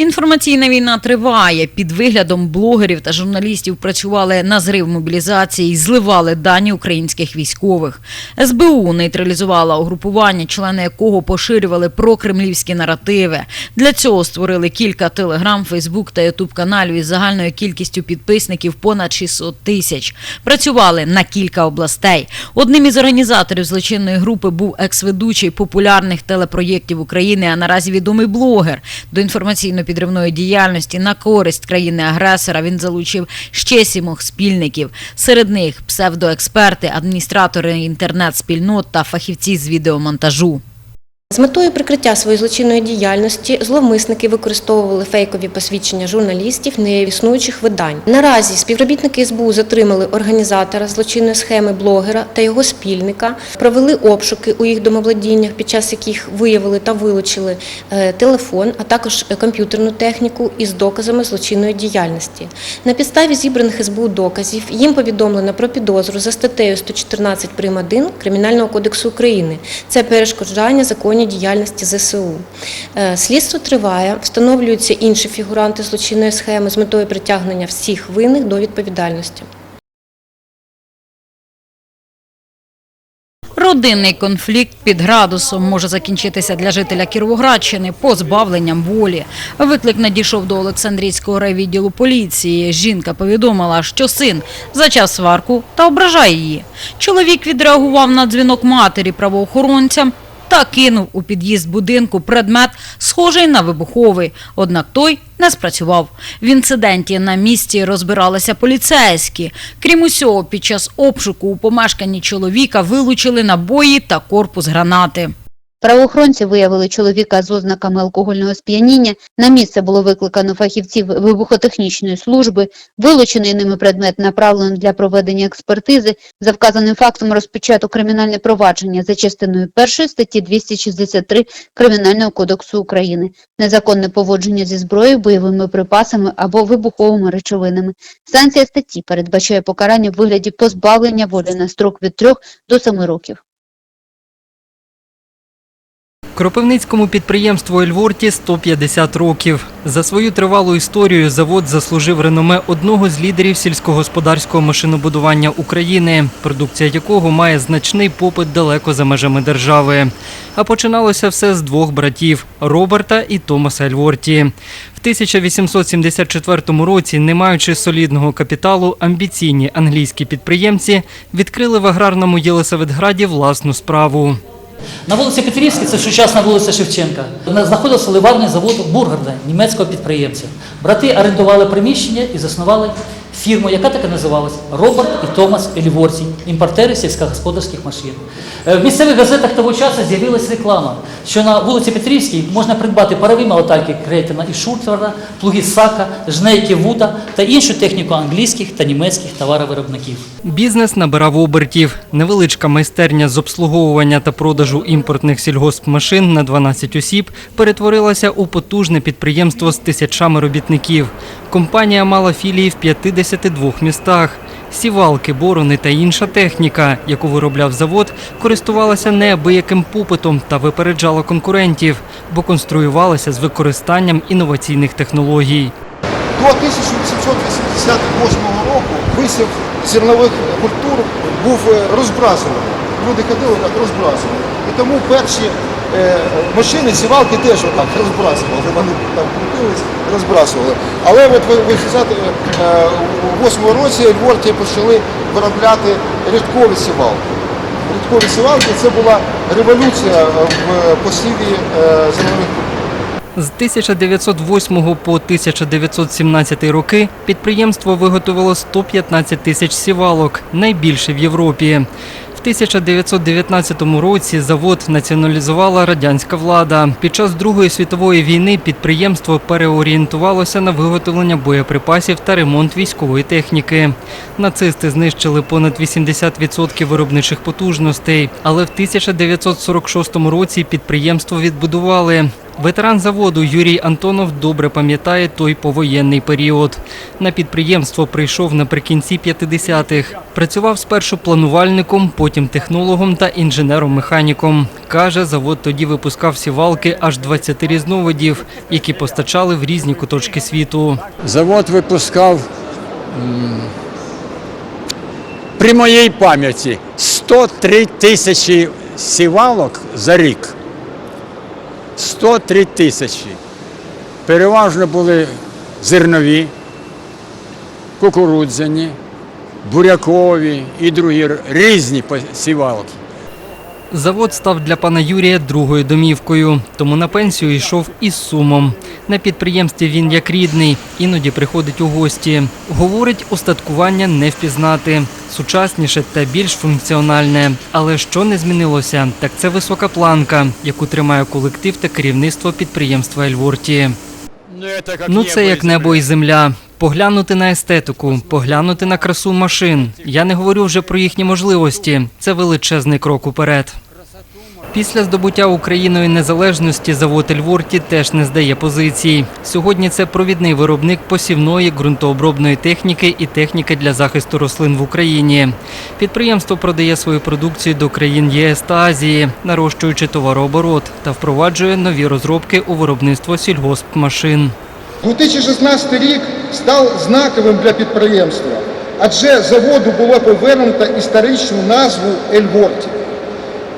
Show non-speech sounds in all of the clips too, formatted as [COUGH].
Інформаційна війна триває. Під виглядом блогерів та журналістів працювали на зрив мобілізації і зливали дані українських військових. СБУ нейтралізувала угрупування, члени якого поширювали прокремлівські наративи. Для цього створили кілька телеграм, фейсбук та ютуб каналів із загальною кількістю підписників понад 600 тисяч. Працювали на кілька областей. Одним із організаторів злочинної групи був екс-ведучий популярних телепроєктів України, а наразі відомий блогер. До інформаційно-підривної діяльності на користь країни-агресора він залучив ще сімох спільників. Серед них псевдоексперти, адміністратори інтернет-спільнот та фахівці з відеомонтажу. З метою прикриття своєї злочинної діяльності зловмисники використовували фейкові посвідчення журналістів неіснуючих видань. Наразі співробітники СБУ затримали організатора злочинної схеми блогера та його спільника, провели обшуки у їх домовладіннях, під час яких виявили та вилучили е, телефон, а також комп'ютерну техніку із доказами злочинної діяльності. На підставі зібраних СБУ доказів їм повідомлено про підозру за статтею 114 прим. 1 Кримінального кодексу України. Це перешкоджання законній діяльності ЗСУ. Е, Слідство триває, встановлюються інші фігуранти злочинної схеми з метою притягнення всіх винних до відповідальності. Родинний конфлікт під градусом може закінчитися для жителя Кіровоградщини позбавленням волі. Виклик надійшов до Олександрійського райвідділу поліції. Жінка повідомила, що син зачав сварку та ображає її. Чоловік відреагував на дзвінок матері правоохоронцям та кинув у під'їзд будинку предмет, схожий на вибуховий. Однак той не спрацював. В інциденті на місці розбиралися поліцейські. Крім усього, під час обшуку у помешканні чоловіка вилучили набої та корпус гранати. Правоохоронці виявили чоловіка з ознаками алкогольного сп'яніння. На місце було викликано фахівців вибухотехнічної служби. Вилучений ними предмет направлено для проведення експертизи. За вказаним фактом розпочато кримінальне провадження за частиною 1 статті 263 Кримінального кодексу України. Незаконне поводження зі зброєю, бойовими припасами або вибуховими речовинами. Санкція статті передбачає покарання в вигляді позбавлення волі на строк від 3 до 7 років. Кропивницькому підприємству Ельворті 150 років. За свою тривалу історію завод заслужив реноме одного з лідерів сільськогосподарського машинобудування України, продукція якого має значний попит далеко за межами держави. А починалося все з двох братів Роберта і Томаса Ельворті. В 1874 році, не маючи солідного капіталу, амбіційні англійські підприємці відкрили в аграрному Єлисаветграді власну справу. На вулиці Петрівській, це сучасна вулиця Шевченка, знаходився ливарний завод Бургарда, німецького підприємця. Брати орендували приміщення і заснували фірму, яка так і називалась Роберт і Томас Еліворці, імпортери сільськогосподарських машин. Е, В місцевих газетах того часу з'явилася реклама, що на вулиці Петрівській можна придбати парові молотарки Крейтена і Шуртвера, плуги Сака, жнейки Вуда та іншу техніку англійських та німецьких товаровиробників. Бізнес набирав обертів. Невеличка майстерня з обслуговування та продажу імпортних сільгоспмашин на 12 осіб перетворилася у потужне підприємство з тисячами робітників. Компанія мала філії в 52 містах. Сівалки, борони та інша техніка, яку виробляв завод, користувалася неабияким попитом та випереджала конкурентів, бо конструювалася з використанням інноваційних технологій. До 1888 року висів зернових культур був е. Люди ходили так розбрасували. І тому перші е, машини, сівалки теж отак розбрасували. Вони там крутились, розбрасували. Але от в 1968 році Ельворті почали виробляти рядкові сівалки. Рядкові сівалки це була революція в посіві е, культур. З 1908 по 1917 роки підприємство виготовило 115 тисяч сівалок, найбільше в Європі. В 1919 році завод націоналізувала радянська влада. Під час Другої світової війни підприємство переорієнтувалося на виготовлення боєприпасів та ремонт військової техніки. Нацисти знищили понад 80% виробничих потужностей, але в 1946 році підприємство відбудували. Ветеран заводу Юрій Антонов добре пам'ятає той повоєнний період. На підприємство прийшов наприкінці 50-х. Працював спершу планувальником, потім технологом та інженером-механіком. Каже, завод тоді випускав сівалки аж 20 різновидів, які постачали в різні куточки світу. Завод випускав при моїй пам'яті 103 тисячі сівалок за рік. 103 тисячі. Переважно були зернові, кукурудзяні, бурякові і другі різні по- сівалки. Завод став для пана Юрія другою домівкою, тому на пенсію йшов із сумом. На підприємстві він як рідний, іноді приходить у гості. Говорить, устаткування не впізнати. Сучасніше та більш функціональне. Але що не змінилося, так це висока планка, яку тримає колектив та керівництво підприємства Ельворті. Ну це як небо і земля. Поглянути на естетику, поглянути на красу машин. Я не говорю вже про їхні можливості. Це величезний крок уперед. Після здобуття Україною незалежності завод Ельворті теж не здає позицій. Сьогодні це провідний виробник посівної ґрунтообробної техніки і техніки для захисту рослин в Україні. Підприємство продає свою продукцію до країн ЄС та Азії, нарощуючи товарооборот та впроваджує нові розробки у виробництво сільгоспмашин. 2016 рік став знаковим для підприємства, адже заводу було повернуто історичну назву Ельворті.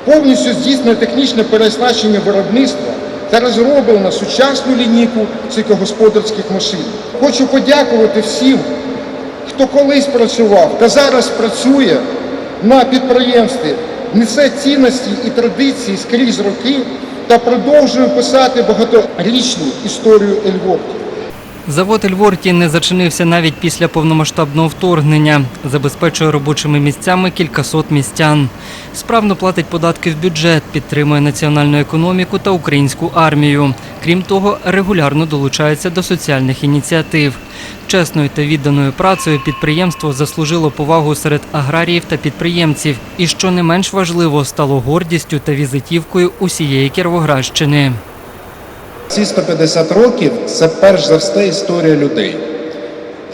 Повністю здійснено технічне переоснащення виробництва та розроблено сучасну лінійку сільськогосподарських машин. Хочу подякувати всім, хто колись працював та зараз працює на підприємстві, несе цінності і традиції скрізь роки та продовжує писати багаторічну історію Ельворті. Завод Ельворті не зачинився навіть після повномасштабного вторгнення. Забезпечує робочими місцями кількасот містян. Справно платить податки в бюджет, підтримує національну економіку та українську армію. Крім того, регулярно долучається до соціальних ініціатив. Чесною та відданою працею підприємство заслужило повагу серед аграріїв та підприємців, і що не менш важливо, стало гордістю та візитівкою усієї Кіровоградщини. Ці 150 років це перш за все історія людей.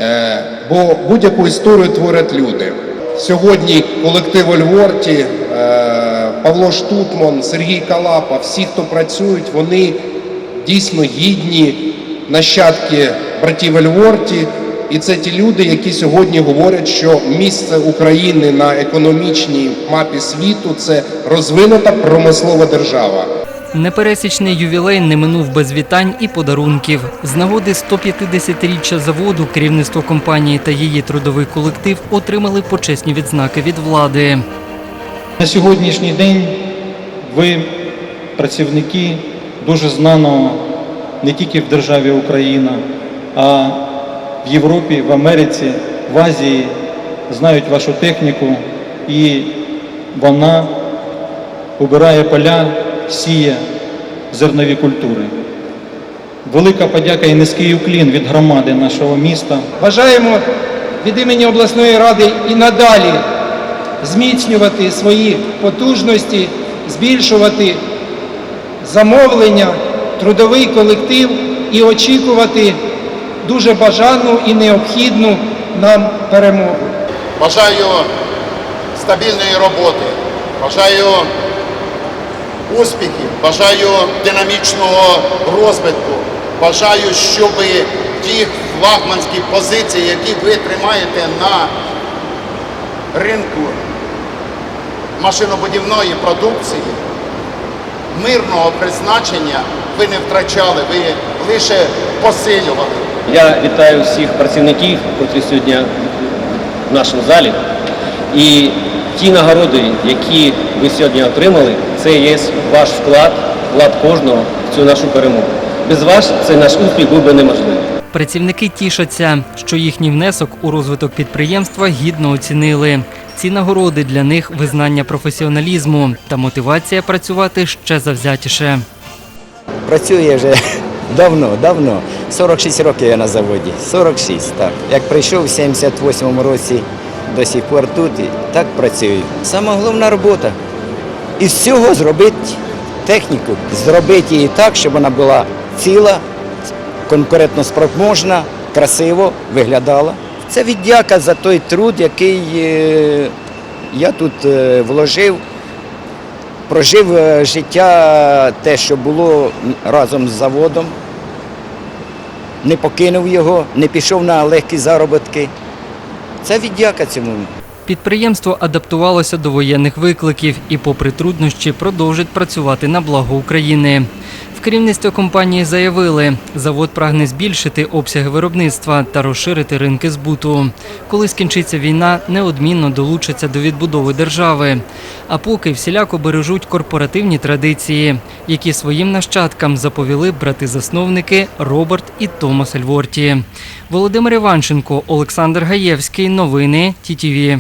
Е, бо будь-яку історію творять люди. Сьогодні колектив Ольворті, е, Павло Штутман, Сергій Калапа, всі, хто працюють, вони дійсно гідні нащадки братів Ельворті. І це ті люди, які сьогодні говорять, що місце України на економічній мапі світу це розвинута промислова держава. Непересічний ювілей не минув без вітань і подарунків. З нагоди 150-річчя заводу керівництво компанії та її трудовий колектив отримали почесні відзнаки від влади. На сьогоднішній день ви працівники дуже знаного не тільки в державі Україна, а в Європі, в Америці, в Азії знають вашу техніку і вона убирає поля, сіє зернові культури. Велика подяка і низький уклін від громади нашого міста. Бажаємо від імені обласної ради і надалі зміцнювати свої потужності, збільшувати замовлення, трудовий колектив і очікувати дуже бажану і необхідну нам перемогу. Бажаю стабільної роботи, бажаю успіхів, бажаю динамічного розвитку, бажаю, щоб ті флагманські позиції, які ви тримаєте на ринку машинобудівної продукції, мирного призначення ви не втрачали, ви лише посилювали. Я вітаю всіх працівників, котрі сьогодні в нашому залі. І ті нагороди, які ви сьогодні отримали, це є ваш вклад, вклад кожного в цю нашу перемогу. Без вас цей наш успіх був би неможливий. Працівники тішаться, що їхній внесок у розвиток підприємства гідно оцінили. Ці нагороди для них визнання професіоналізму та мотивація працювати ще завзятіше. Працює вже [LAUGHS] давно, давно. 46 років я на заводі. 46, так. Як прийшов в 78-му році до сих пор тут, і так працюю. Сама головна робота. І з цього зробити техніку, зробити її так, щоб вона була ціла, конкурентоспроможна, красиво виглядала. Це віддяка за той труд, який е, я тут е, вложив, прожив е, життя те, що було разом з заводом, не покинув його, не пішов на легкі заробітки. Це віддяка цьому. Підприємство адаптувалося до воєнних викликів і, попри труднощі, продовжить працювати на благо України. В компанії заявили, завод прагне збільшити обсяги виробництва та розширити ринки збуту. Коли скінчиться війна, неодмінно долучаться до відбудови держави. А поки всіляко бережуть корпоративні традиції, які своїм нащадкам заповіли брати-засновники Роберт і Томас Ельворті. Володимир Іванченко, Олександр Гаєвський. Новини ТІТІВІ.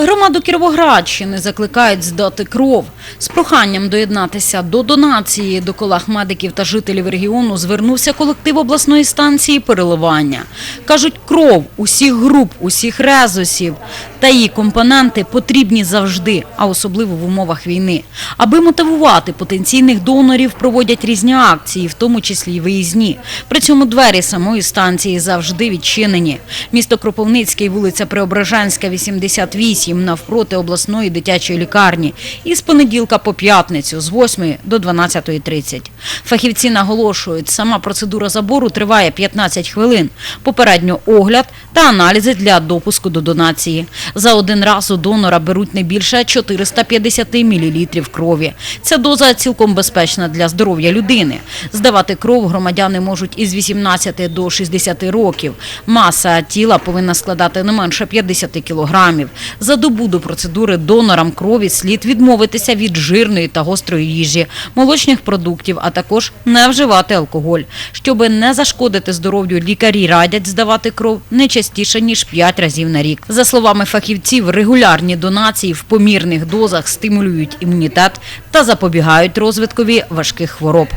Громаду Кіровоградщини закликають здати кров. З проханням доєднатися до донації до колег медиків та жителів регіону звернувся колектив обласної станції переливання. Кажуть, кров усіх груп, усіх резусів та її компоненти потрібні завжди, а особливо в умовах війни. Аби мотивувати потенційних донорів, проводять різні акції, в тому числі й виїзні. При цьому двері самої станції завжди відчинені. Місто Кропивницький, вулиця Преображенська, 88, навпроти обласної дитячої лікарні. І з понеділка по п'ятницю з 8 до 12.30. Фахівці наголошують, сама процедура забору триває 15 хвилин. Попередньо огляд та аналізи для допуску до донації. За один раз у донора беруть не більше 450 мл крові. Ця доза цілком безпечна для здоров'я людини. Здавати кров громадяни можуть із 18 до 60 років. Маса тіла повинна складати не менше 50 кілограмів. За добу до процедури донорам крові слід відмовитися від жирної та гострої їжі, молочних продуктів, а також не вживати алкоголь. Щоби не зашкодити здоров'ю, лікарі радять здавати кров не частіше ніж 5 разів на рік. За словами фахівців, регулярні донації в помірних дозах стимулюють імунітет та запобігають розвиткові важких хвороб.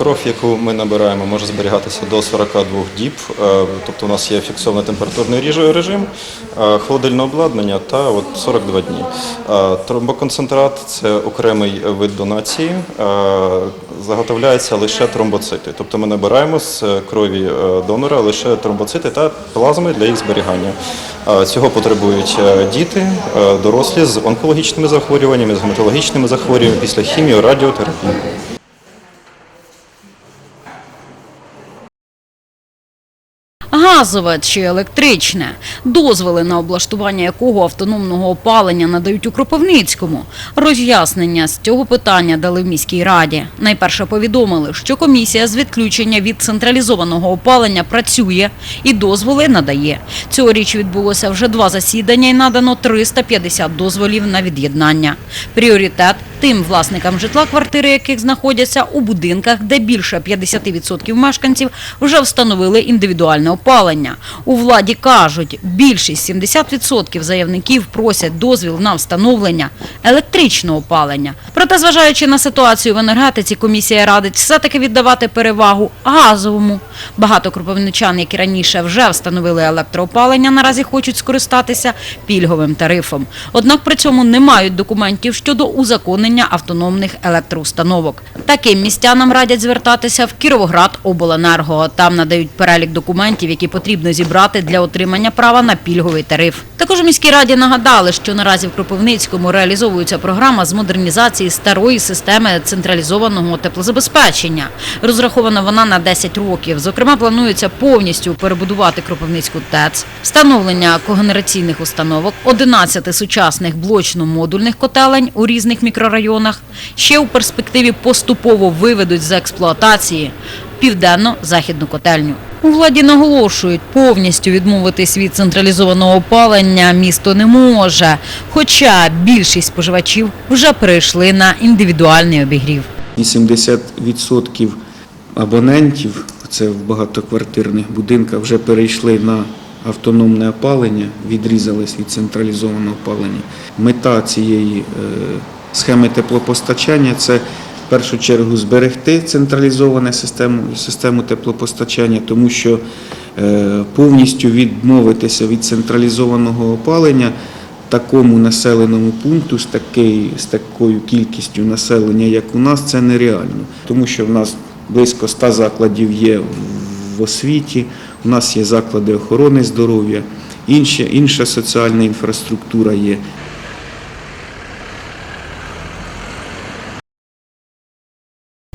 Кров, яку ми набираємо, може зберігатися до 42 діб. Е, Тобто у нас є фіксований температурний режим, е, холодильне обладнання та от 42 дні. Е, Тромбоконцентрат це окремий вид донації. Заготовляються лише тромбоцити. Тобто ми набираємо з крові донора лише тромбоцити та плазми для їх зберігання. Цього потребують діти, дорослі з онкологічними захворюваннями, з гематологічними захворюваннями після хімії, радіотерапії. Газове чи електричне, дозволи на облаштування якого автономного опалення надають у Кропивницькому. Роз'яснення з цього питання дали в міській раді. Найперше повідомили, що комісія з відключення від централізованого опалення працює і дозволи надає. Цьогоріч відбулося вже два засідання і надано 350 дозволів на від'єднання. Пріоритет тим власникам житла, квартири яких знаходяться у будинках, де більше 50% мешканців вже встановили індивідуальне опалення. У владі кажуть, більшість 70% заявників просять дозвіл на встановлення електричного опалення. Проте, зважаючи на ситуацію в енергетиці, комісія радить все-таки віддавати перевагу газовому. Багато кропивничан, які раніше вже встановили електроопалення, наразі хочуть скористатися пільговим тарифом. Однак при цьому не мають документів щодо узаконення автономних електроустановок. Таким містянам радять звертатися в Кіровоград обленерго. Там надають перелік документів, які потрібно зібрати для отримання права на пільговий тариф. Також міській раді нагадали, що наразі в Кропивницькому реалізовується програма з модернізації старої системи централізованого теплозабезпечення. Розрахована вона на 10 років. Зокрема, планується повністю перебудувати Кропивницьку ТЕЦ, встановлення когенераційних установок, 11 сучасних блочно-модульних котелень у різних мікрорайонах. Ще у перспективі поступово виведуть з експлуатації південно-західну котельню. У владі наголошують, повністю відмовитись від централізованого опалення місто не може, хоча більшість споживачів вже перейшли на індивідуальний обігрів. 80% абонентів, це в багатоквартирних будинках, вже перейшли на автономне опалення, відрізались від централізованого опалення. Мета цієї е, схеми теплопостачання це в першу чергу зберегти централізовану систему, систему теплопостачання, тому що е, повністю відмовитися від централізованого опалення такому населеному пункту з, такий, з такою кількістю населення, як у нас, це нереально. Тому що в нас близько 100 закладів є в- освіті, у нас є заклади охорони здоров'я, інша соціальна інфраструктура є.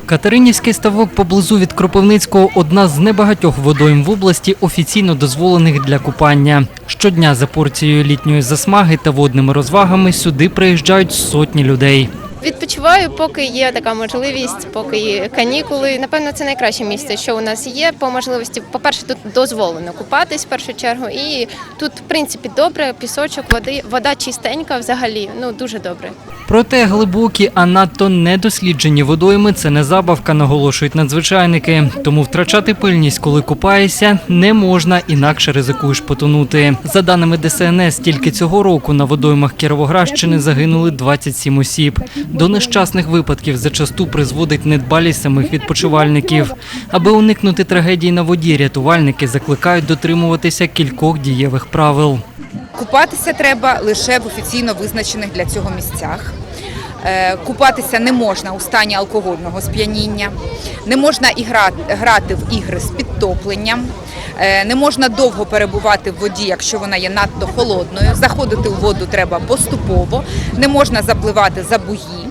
Катеринівський ставок поблизу від Кропивницького одна з небагатьох водойм в області офіційно дозволених для купання. Щодня за порцією літньої засмаги та водними розвагами сюди приїжджають сотні людей. Відпочиваю, поки є така можливість, поки є канікули. Напевно, це найкраще місце, що у нас є по можливості. По-перше, тут дозволено купатись в першу чергу, і тут, в принципі, добре, пісочок, води, вода чистенька взагалі. Ну дуже добре. Проте глибокі, а надто недосліджені водойми це не забавка, наголошують надзвичайники. Тому втрачати пильність, коли купаєшся, не можна, інакше ризикуєш потонути. За даними ДСНС, тільки цього року на водоймах Кіровоградщини загинули 27 осіб. До нещасних випадків зачасту призводить недбалість самих відпочивальників. Аби уникнути трагедії на воді, рятувальники закликають дотримуватися кількох дієвих правил. Купатися треба лише в офіційно визначених для цього місцях. Е, Купатися не можна у стані алкогольного сп'яніння, не можна і грати, в ігри з підтопленням, не можна довго перебувати в воді, якщо вона є надто холодною. Заходити у воду треба поступово, не можна запливати за буї.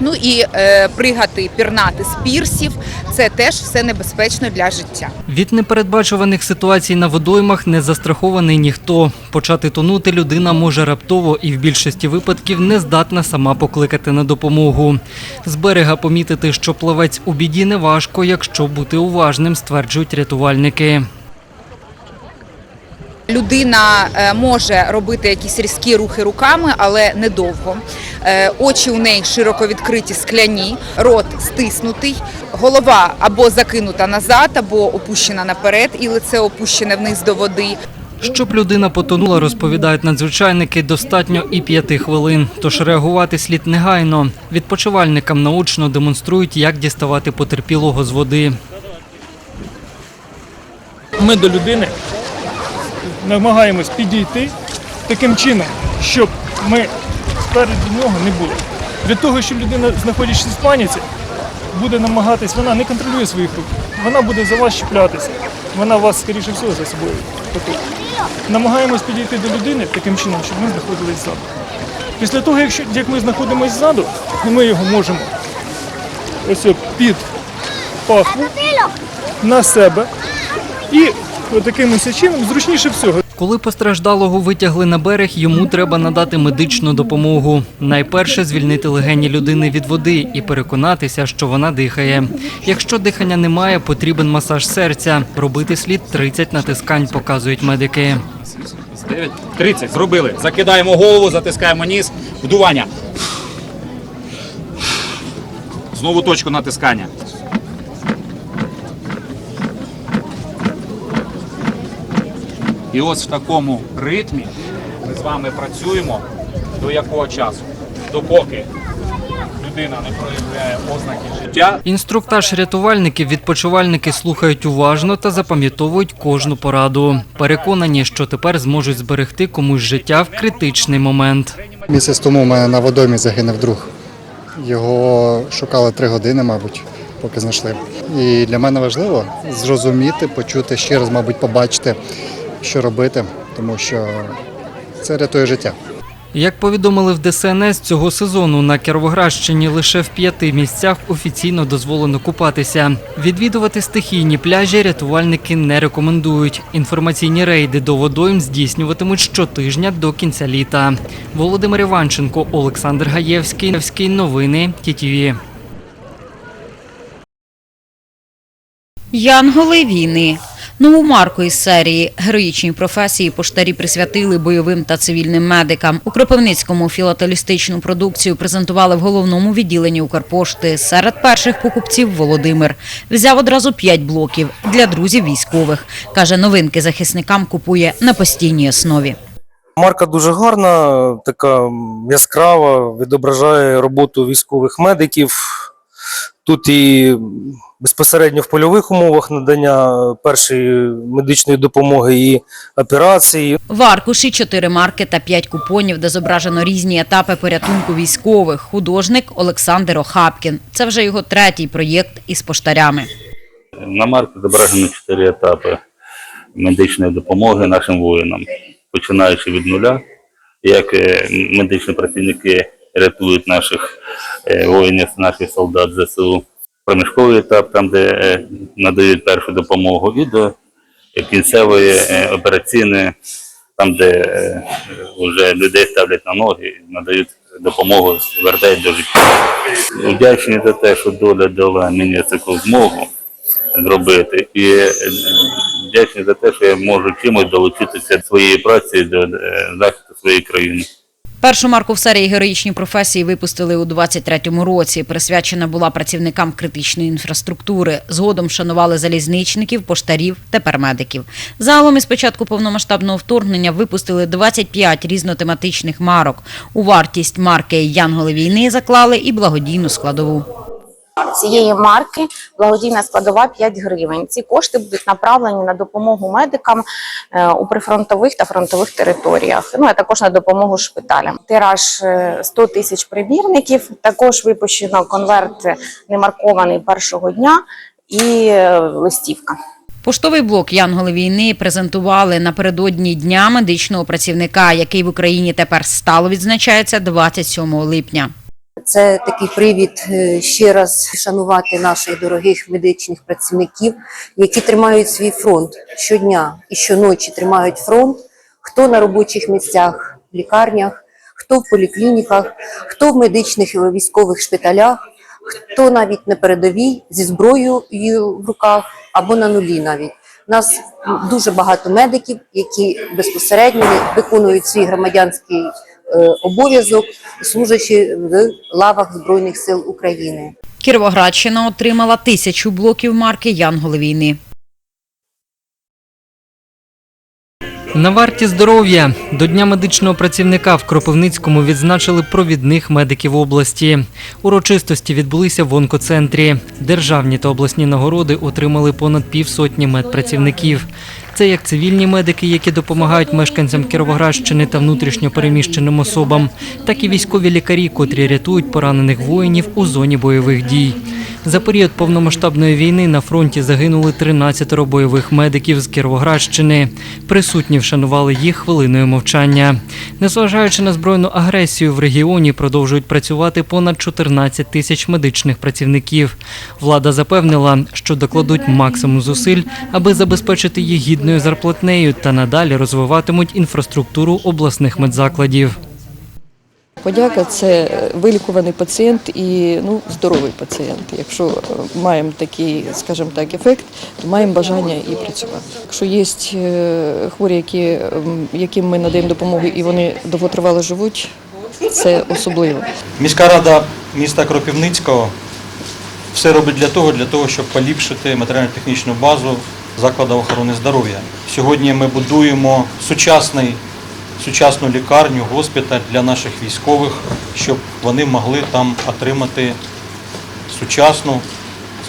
Ну і е, пригати, пірнати з пірсів це теж все небезпечно для життя. Від непередбачуваних ситуацій на водоймах не застрахований ніхто. Почати тонути людина може раптово і в більшості випадків не здатна сама покликати на допомогу. З берега помітити, що плавець у біді не важко, якщо бути уважним, стверджують рятувальники. Людина е, може робити якісь різкі рухи руками, але недовго. Е, Очі у неї широко відкриті, скляні, рот стиснутий, голова або закинута назад, або опущена наперед, і лице опущене вниз до води. Щоб людина потонула, розповідають надзвичайники, достатньо і п'яти хвилин. Тож реагувати слід негайно. Відпочивальникам наочно демонструють, як діставати потерпілого з води. Ми до людини намагаємось підійти таким чином, щоб ми спереду нього не були. Для того, щоб людина, знаходячись в паніці, буде намагатись, вона не контролює своїх рук, вона буде за вас чіплятися, вона вас, скоріше всього, за собою потопить. Намагаємось підійти до людини таким чином, щоб ми знаходились ззаду. Після того, якщо, як ми знаходимося ззаду, ми його можемо ось під пахву на себе і таким ось чином зручніше всього. Коли постраждалого витягли на берег, йому треба надати медичну допомогу. Найперше звільнити легені людини від води і переконатися, що вона дихає. Якщо дихання немає, потрібен масаж серця. Робити слід 30 натискань, показують медики. 9, 30. Зробили. Закидаємо голову, затискаємо ніс. Вдування. Знову точку натискання. І ось в такому ритмі ми з вами працюємо до якого часу? Допоки людина не проявляє ознаки життя. Інструктаж рятувальників відпочивальники слухають уважно та запам'ятовують кожну пораду. Переконані, що тепер зможуть зберегти комусь життя в критичний момент. Місяць тому у мене на водоймі загинув друг. Його шукали три години, мабуть, поки знайшли. І для мене важливо зрозуміти, почути ще раз, мабуть, побачити, що робити, тому що це рятує життя. Як повідомили в ДСНС, цього сезону на Кіровоградщині лише в п'яти місцях офіційно дозволено купатися. Відвідувати стихійні пляжі рятувальники не рекомендують. Інформаційні рейди до водойм здійснюватимуть щотижня до кінця літа. Володимир Іванченко, Олександр Гаєвський. Новини ТІТІВІ. Янголи війни. Нову марку із серії героїчні професії поштарі присвятили бойовим та цивільним медикам. У Кропивницькому філателістичну продукцію презентували в головному відділенні Укрпошти. Серед перших покупців Володимир взяв одразу п'ять блоків для друзів військових. каже, новинки захисникам купує на постійній основі. Марка дуже гарна, така яскрава, відображає роботу військових медиків. Тут і безпосередньо в польових умовах надання першої медичної допомоги і операції. В аркуші чотири марки та п'ять купонів, де зображено різні етапи порятунку військових. Художник Олександр Охапкін. Це вже його третій проєкт із поштарями. На марці зображено чотири етапи медичної допомоги нашим воїнам, починаючи від нуля, як е, медичні працівники рятують наших е, воїнів, наших солдат ЗСУ. Проміжковий етап, там, де е, надають першу допомогу, і до кінцевої е, операційної, там, де вже людей ставлять на ноги, надають допомогу, вертають до життя. Вдячний за те, що доля дала мені таку змогу зробити. І вдячний за те, що я можу чимось долучитися своєї праці до захисту своєї країни. Першу марку в серії героїчні професії випустили у 23-му році. Присвячена була працівникам критичної інфраструктури. Згодом шанували залізничників, поштарів, тепер медиків. Загалом із початку повномасштабного вторгнення випустили 25 різнотематичних марок. У вартість марки Янголи війни заклали і благодійну складову. Цієї марки благодійна складова 5 гривень. Ці кошти будуть направлені на допомогу медикам е, у прифронтових та фронтових територіях. Ну а також на допомогу шпиталям. Тираж е, 100 тисяч примірників. Також випущено конверт немаркований першого дня і е, листівка. Поштовий блок Янголи війни презентували напередодні Дня медичного працівника, який в Україні тепер стало відзначається 27 липня. Це такий привід е, ще раз шанувати наших дорогих медичних працівників, які тримають свій фронт щодня і щоночі тримають фронт. Хто на робочих місцях, в лікарнях, хто в поліклініках, хто в медичних і військових шпиталях, хто навіть на передовій зі зброєю в руках або на нулі навіть. У нас дуже багато медиків, які безпосередньо виконують свій громадянський обов'язок, служачи в лавах Збройних сил України. Кіровоградщина отримала тисячу блоків марки Янголи війни. На варті здоров'я до Дня медичного працівника в Кропивницькому відзначили провідних медиків області. Урочистості відбулися в онкоцентрі. Державні та обласні нагороди отримали понад півсотні медпрацівників. Це як цивільні медики, які допомагають мешканцям Кіровоградщини та внутрішньо переміщеним особам, так і військові лікарі, котрі рятують поранених воїнів у зоні бойових дій. За період повномасштабної війни на фронті загинули 13 бойових медиків з Кіровоградщини. Присутні вшанували їх хвилиною мовчання. Незважаючи на збройну агресію, в регіоні продовжують працювати понад 14 тисяч медичних працівників. Влада запевнила, що докладуть максимум зусиль, аби забезпечити їх гідною зарплатнею та надалі розвиватимуть інфраструктуру обласних медзакладів. Подяка це вилікуваний пацієнт і ну, здоровий пацієнт. Якщо е, маємо такий, скажімо так, ефект, то маємо бажання і працювати. Якщо є е, хворі, які, яким ми надаємо допомогу і вони довготривало живуть, це особливо. Міська рада міста Кропивницького все робить для того, для того, щоб поліпшити матеріально-технічну базу закладу охорони здоров'я. Сьогодні ми будуємо сучасний, сучасну лікарню, госпіталь для наших військових, щоб вони могли там отримати сучасну,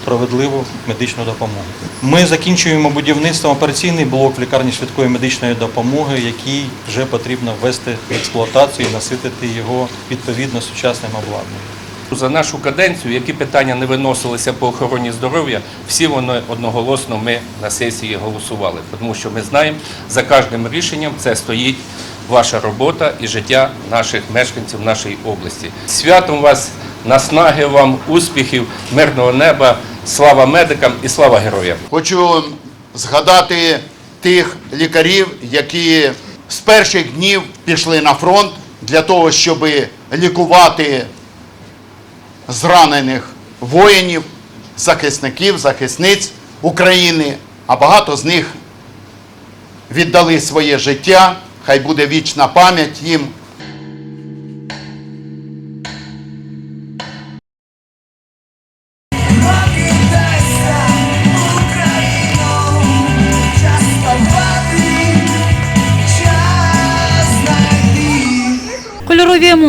справедливу медичну допомогу. Ми закінчуємо будівництво операційний блок в лікарні швидкої медичної допомоги, який вже потрібно ввести в експлуатацію і наситити його відповідно сучасним обладнанням. За нашу каденцію, які питання не виносилися по охороні здоров'я, всі вони одноголосно ми на сесії голосували, тому що ми знаємо, за кожним рішенням це стоїть ваша робота і життя наших мешканців нашої області. Святом вас, наснаги вам, успіхів, мирного неба, слава медикам і слава героям. Хочу згадати тих лікарів, які з перших днів пішли на фронт для того, щоб лікувати зранених воїнів, захисників, захисниць України, а багато з них віддали своє життя. Хай буде вічна пам'ять їм.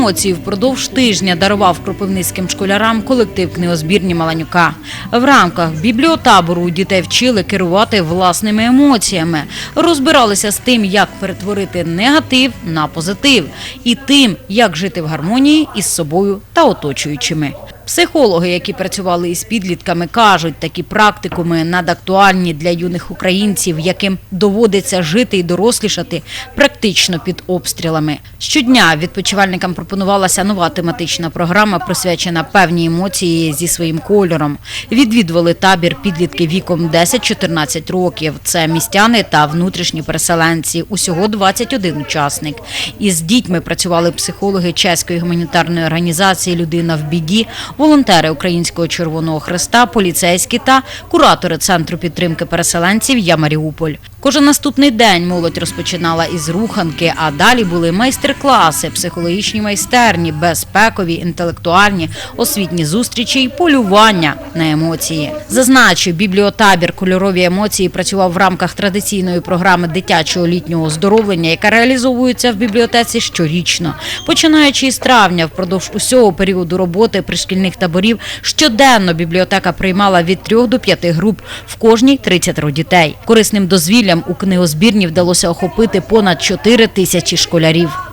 Емоції впродовж тижня дарував кропивницьким школярам колектив книгозбірні Маланюка. В рамках бібліотабору дітей вчили керувати власними емоціями, розбиралися з тим, як перетворити негатив на позитив, і тим, як жити в гармонії із собою та оточуючими. Психологи, які працювали із підлітками, кажуть, такі практикуми надактуальні для юних українців, яким доводиться жити і дорослішати практично під обстрілами. Щодня відпочивальникам пропонувалася нова тематична програма, присвячена певній емоції зі своїм кольором. Відвідували табір підлітки віком 10-14 років. Це містяни та внутрішні переселенці. Усього 21 учасник. Із дітьми працювали психологи чеської гуманітарної організації Людина в біді, волонтери Українського Червоного Хреста, поліцейські та куратори центру підтримки переселенців Я Маріуполь. Кожен наступний день молодь розпочинала із руханки, а далі були майстер-класи, психологічні майстерні, безпекові, інтелектуальні, освітні зустрічі й полювання на емоції. Зазначу, бібліотабір кольорові емоції працював в рамках традиційної програми дитячого літнього оздоровлення, яка реалізовується в бібліотеці щорічно. Починаючи із травня, впродовж усього періоду роботи пришкільних таборів, щоденно бібліотека приймала від 3 до 5 груп, в кожній 30 дітей. Корисним дозвіллям у книгозбірні вдалося охопити понад 4 тисячі школярів.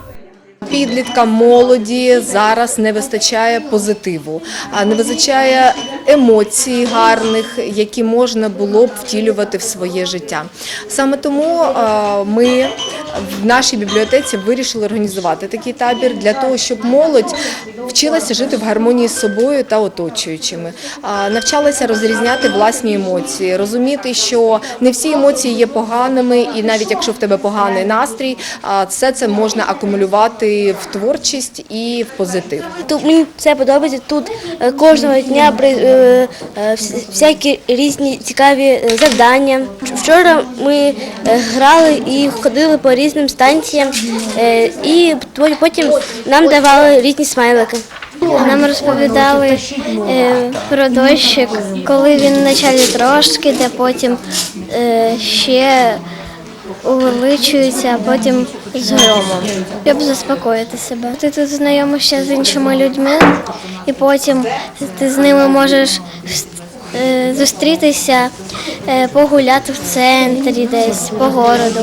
Підліткам молоді зараз не вистачає позитиву, а не вистачає емоцій гарних, які можна було б втілювати в своє життя. Саме тому е, ми в нашій бібліотеці вирішили організувати такий табір для того, щоб молодь вчилася жити в гармонії з собою та оточуючими, навчалася розрізняти власні емоції, розуміти, що не всі емоції є поганими, і навіть якщо в тебе поганий настрій, все це можна акумулювати в творчість і в позитив. Тут мені це подобається. Тут е, кожного дня е, е, вс- всякі різні цікаві завдання. Вчора ми грали і ходили по різним станціям, і потім нам давали різні смайлики. Нам розповідали е, про дощик, коли він вначалі трошки, де потім е, ще увеличується, а потім з громом. Щоб заспокоїти себе. Ти тут знайомишся з іншими людьми, і потім ти з ними можеш е, зустрітися, е, погуляти в центрі десь по городу.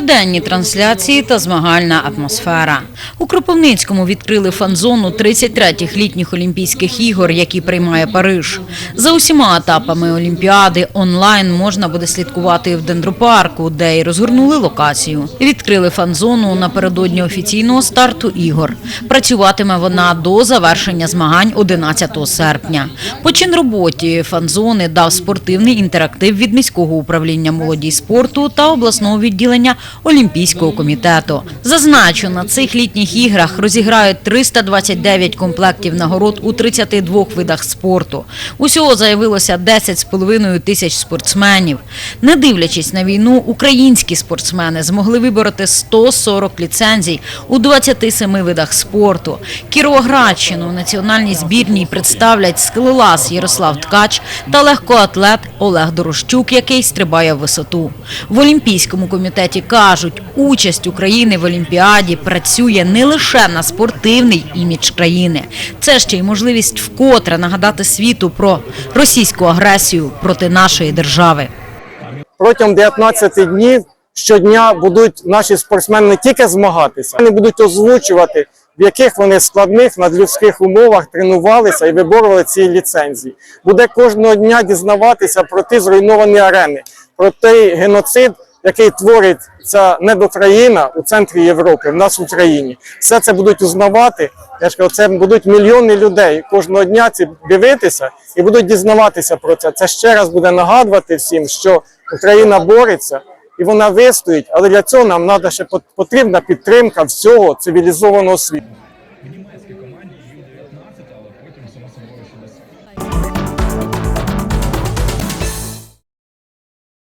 Щоденні трансляції та змагальна атмосфера. У Кропивницькому відкрили фан-зону 33-х літніх Олімпійських ігор, які приймає Париж. За усіма етапами Олімпіади онлайн можна буде слідкувати в дендропарку, де й розгорнули локацію. Відкрили фан-зону напередодні офіційного старту ігор. Працюватиме вона до завершення змагань 11 серпня. Почин роботі фан-зони дав спортивний інтерактив від міського управління молоді спорту та обласного відділення Олімпійського комітету. Зазначу, на цих літніх іграх розіграють 329 комплектів нагород у 32 видах спорту. Усього заявилося 10,5 тисяч спортсменів. Не дивлячись на війну, українські спортсмени змогли вибороти 140 ліцензій у 27 видах спорту. Кіровоградщину в національній збірній представлять скелелаз Ярослав Ткач та легкоатлет Олег Дорощук, який стрибає в висоту. В Олімпійському комітеті кажуть, участь України в Олімпіаді працює не лише на спортивний імідж країни. Це ще й можливість вкотре нагадати світу про російську агресію проти нашої держави. протягом 19 днів щодня будуть наші спортсмени не тільки змагатися, вони будуть озвучувати, в яких вони складних надлюдських умовах тренувалися і виборювали ці ліцензії. Буде кожного дня дізнаватися про ті зруйновані арени, про той геноцид, який творить ця недокраїна у центрі Європи, в нас в Україні. Все це будуть узнавати. Я ж кажу, це будуть мільйони людей кожного дня ці дивитися і будуть дізнаватися про це. Це ще раз буде нагадувати всім, що Україна бореться і вона вистоїть, але для цього нам треба ще пот- потрібна підтримка всього цивілізованого світу.